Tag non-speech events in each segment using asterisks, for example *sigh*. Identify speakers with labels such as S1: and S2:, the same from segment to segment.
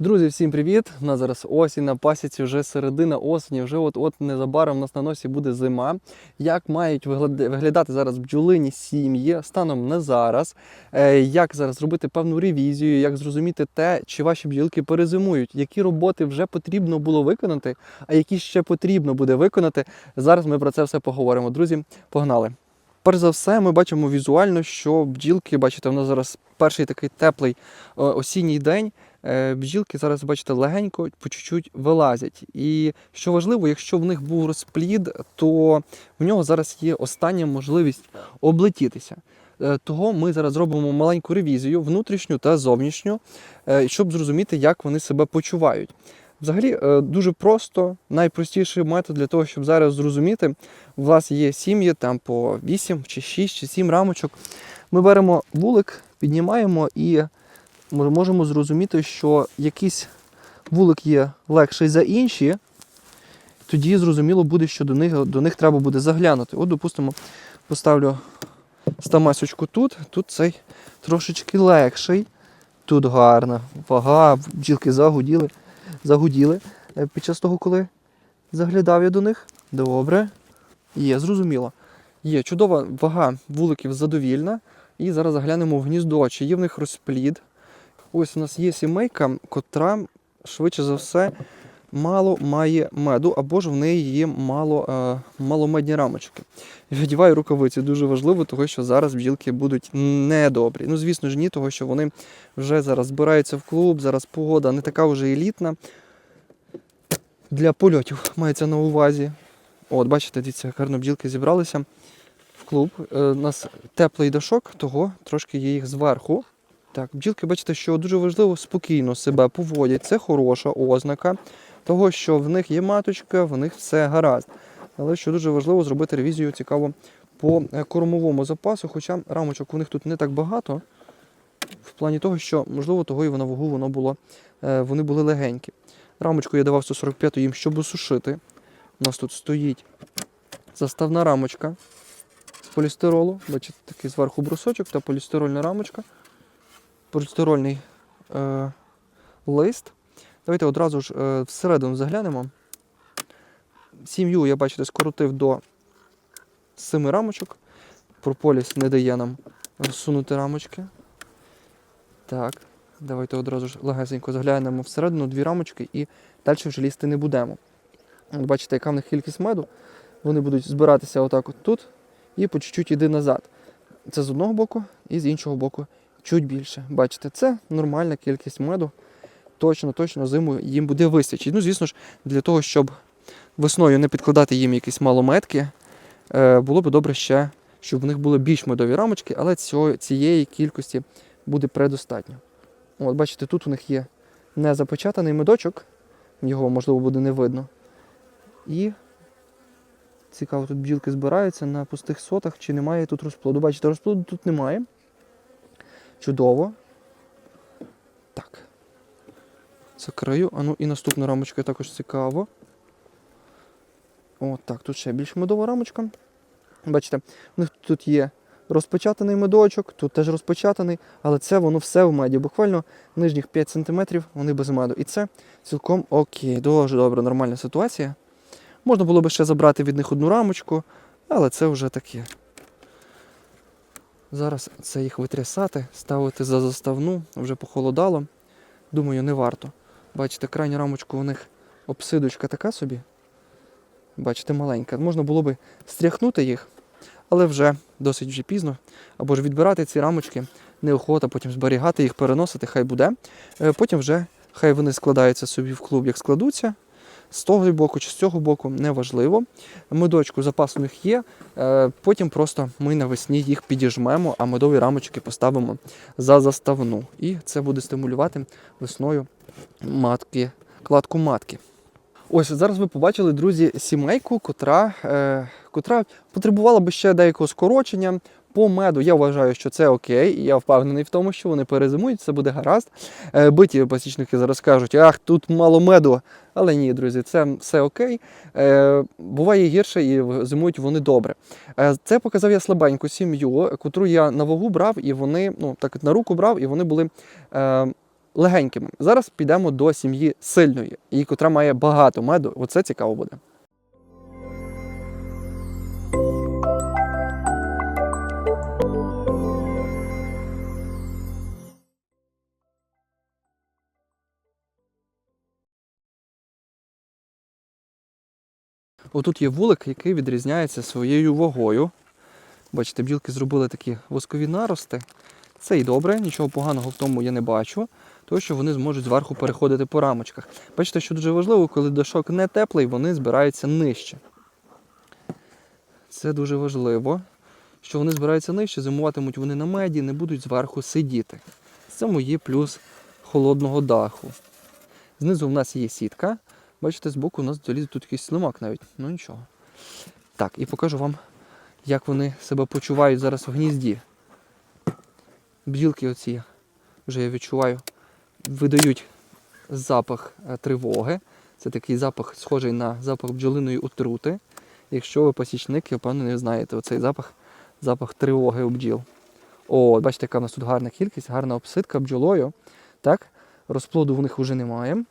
S1: Друзі, всім привіт! У нас зараз осінь на пасіці, вже середина осені, вже от-от незабаром у нас на носі буде зима. Як мають виглядати зараз бджолині сім'ї станом на зараз? Е, Як зараз зробити певну ревізію, як зрозуміти те, чи ваші бджілки перезимують, які роботи вже потрібно було виконати, а які ще потрібно буде виконати. Зараз ми про це все поговоримо. Друзі, погнали! Перш за все, ми бачимо візуально, що бджілки, бачите, у нас зараз перший такий теплий е, осінній день. Е, Бджілки зараз, бачите, легенько по чуть-чуть вилазять. І що важливо, якщо в них був розплід, то в нього зараз є остання можливість облетітися. Е, Того ми зараз зробимо маленьку ревізію, внутрішню та зовнішню, е, щоб зрозуміти, як вони себе почувають. Взагалі, дуже просто, найпростіший метод для того, щоб зараз зрозуміти, у вас є сім'ї там по 8 чи 6 чи 7 рамочок. Ми беремо вулик, піднімаємо і ми можемо зрозуміти, що якийсь вулик є легший за інші, тоді зрозуміло буде, що до них, до них треба буде заглянути. От, допустимо, поставлю стамасочку тут, тут цей трошечки легший. Тут гарна вага, бджілки загуділи, загуділи е, під час того, коли заглядав я до них. Добре. Є, зрозуміло. Є чудова вага вуликів задовільна. І зараз заглянемо в гніздо, чи є в них розплід. Ось у нас є сімейка, котра швидше за все мало має меду, або ж в неї є мало, е, маломедні рамочки. Відіваю рукавиці дуже важливо, тому що зараз бджілки будуть недобрі. Ну, звісно ж, ні, того що вони вже зараз збираються в клуб, зараз погода не така вже елітна. Для польотів мається на увазі. От, бачите, дивіться, гарно бджілки зібралися в клуб. Е, у нас теплий дошок, того трошки є їх зверху. Так, бджілки, бачите, що дуже важливо спокійно себе поводять. Це хороша ознака того, що в них є маточка, в них все гаразд. Але що дуже важливо зробити ревізію цікаво по е, кормовому запасу, хоча рамочок у них тут не так багато. В плані того, що, можливо, того і на вагу воно було, е, вони були легенькі. Рамочку я давав 145 їм, щоб осушити. У нас тут стоїть заставна рамочка з полістиролу. Бачите, такий зверху брусочок та полістирольна рамочка. Полістирольний е, лист. Давайте одразу ж е, всередину заглянемо. Сім'ю я, бачите, скоротив до 7 рамочок. Прополіс не дає нам розсунути рамочки. Так, давайте одразу ж легесенько заглянемо всередину дві рамочки і далі вже лізти не будемо. Бачите, яка в них кількість меду. Вони будуть збиратися отак от тут і по чуть-чуть іди назад. Це з одного боку і з іншого боку чуть більше. Бачите, це нормальна кількість меду. Точно, точно зимою їм буде вистачить. Ну, звісно ж, для того, щоб весною не підкладати їм якісь малометки, е, було б добре ще, щоб в них були більш медові рамочки, але цієї кількості буде предостатньо. От, бачите, тут у них є незапечатаний медочок, його, можливо, буде не видно. І цікаво, тут бджілки збираються на пустих сотах, чи немає тут розплоду. Бачите, розплоду тут немає. Чудово. Так. Закрию. А ну і наступна рамочка також цікаво. О, так, тут ще більш медова рамочка. Бачите, у них тут є розпечатаний медочок, тут теж розпечатаний, але це воно все в меді. Буквально нижніх 5 см вони без меду. І це цілком окей. Дуже добре, нормальна ситуація. Можна було би ще забрати від них одну рамочку, але це вже таке. Зараз це їх витрясати, ставити за заставну, вже похолодало. Думаю, не варто. Бачите, крайню рамочку у них обсидочка така собі. Бачите, маленька. Можна було би стряхнути їх, але вже досить вже пізно. Або ж відбирати ці рамочки, неохота, потім зберігати їх, переносити, хай буде. Е, Потім вже хай вони складаються собі в клуб, як складуться. З того боку чи з цього боку неважливо. Медочку запас у них є. е, Потім просто ми навесні їх підіжмемо, а медові рамочки поставимо за заставну. І це буде стимулювати весною матки, кладку матки. Ось зараз ви побачили, друзі, сімейку, котра, е, котра потребувала би ще деякого скорочення. По меду я вважаю, що це окей, я впевнений в тому, що вони перезимують, це буде гаразд. Е, биті пасічники зараз кажуть, ах, тут мало меду. Але ні, друзі, це все окей. Е, буває гірше і зимують вони добре. Е, це показав я слабеньку сім'ю, котру я на вагу брав, і вони, ну так на руку брав, і вони були. Легенькими. Зараз підемо до сім'ї сильної, і котра має багато меду. Оце цікаво буде. Отут є вулик, який відрізняється своєю вагою. Бачите, бджілки зробили такі воскові нарости. Це і добре, нічого поганого в тому я не бачу, тому що вони зможуть зверху переходити по рамочках. Бачите, що дуже важливо, коли дошок не теплий, вони збираються нижче. Це дуже важливо, що вони збираються нижче, зимуватимуть вони на меді, не будуть зверху сидіти. Це є плюс холодного даху. Знизу в нас є сітка. Бачите, збоку у нас доліз тут якийсь слимак навіть. Ну нічого. Так, і покажу вам, як вони себе почувають зараз в гнізді. Бджілки оці, вже я відчуваю, видають запах е, тривоги. Це такий запах, схожий на запах бджолиної отрути. Якщо ви посічник, я впевнений, ви знаєте оцей запах, запах тривоги у бджіл. О, бачите, яка в нас тут гарна кількість, гарна обсидка бджолою. Так? Розплоду в них вже немає.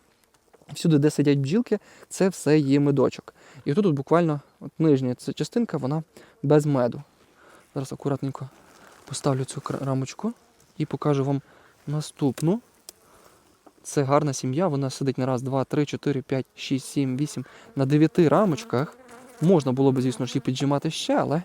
S1: Всюди, де сидять бджілки, це все є медочок. І тут от буквально от нижня ця частинка, вона без меду. Зараз акуратненько поставлю цю рамочку і покажу вам наступну. Це гарна сім'я, вона сидить на раз, два, три, чотири, п'ять, шість, сім, вісім, на дев'яти рамочках. Можна було б, звісно ж, і піджимати ще, але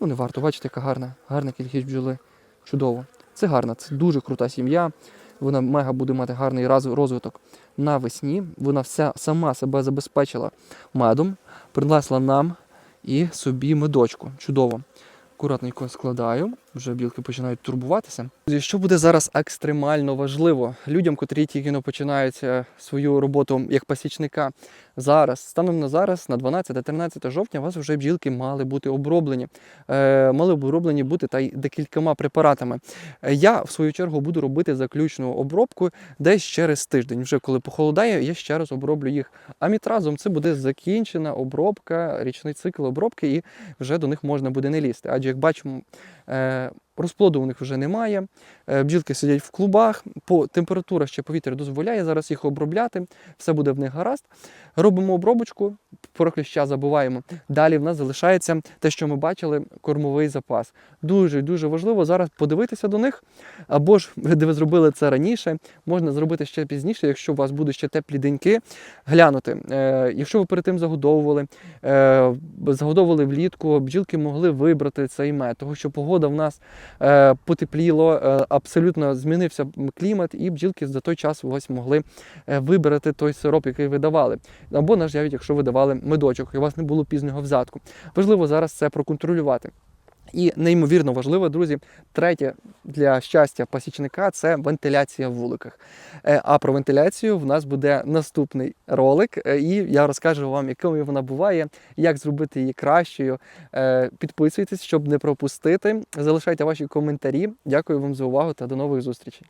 S1: ну, не варто. Бачите, яка гарна, гарна кількість бджоли. Чудово. Це гарна, це дуже крута сім'я. Вона мега буде мати гарний розвиток навесні. Вона вся сама себе забезпечила медом, принесла нам і собі медочку. Чудово. Акуратненько складаю, вже білки починають турбуватися. Що буде зараз екстремально важливо людям, котрі тільки починають е, свою роботу як пасічника зараз, станом на зараз, на 12-13 жовтня, у вас вже бджілки мали бути оброблені, е, мали оброблені бути та й декількома препаратами. Е, Я в свою чергу буду робити заключну обробку десь через тиждень. Вже коли похолодає, я ще раз оброблю їх. А мітразом це буде закінчена обробка, річний цикл обробки, і вже до них можна буде не лізти. Адже як бачимо, е, розплоду у них вже немає. е, Бджілки сидять в клубах, по температура ще повітря дозволяє зараз їх обробляти, все буде в них гаразд. Робимо обробочку, про кліща забуваємо. Далі в нас залишається те, що ми бачили, кормовий запас. Дуже дуже важливо зараз подивитися до них, або ж *laughs* де ви зробили це раніше, можна зробити ще пізніше, якщо у вас будуть ще теплі деньки, глянути. Е, якщо ви перед тим загодовували, е, загодовували влітку, бджілки могли вибрати цей мед, тому що погода в нас потепліло, е, абсолютно змінився клімат, і бджілки за той час ось могли е, вибрати той сироп, який ви давали. Або навіть якщо ви давали медочок, і у вас не було пізнього взятку. Важливо зараз це проконтролювати. І неймовірно важливо, друзі, третє для щастя пасічника це вентиляція в вуликах. Е, А про вентиляцію в нас буде наступний ролик, е, і я розкажу вам, якою вона буває, як зробити її кращою. Е, Підписуйтесь, щоб не пропустити. Залишайте ваші коментарі. Дякую вам за увагу та до нових зустрічей.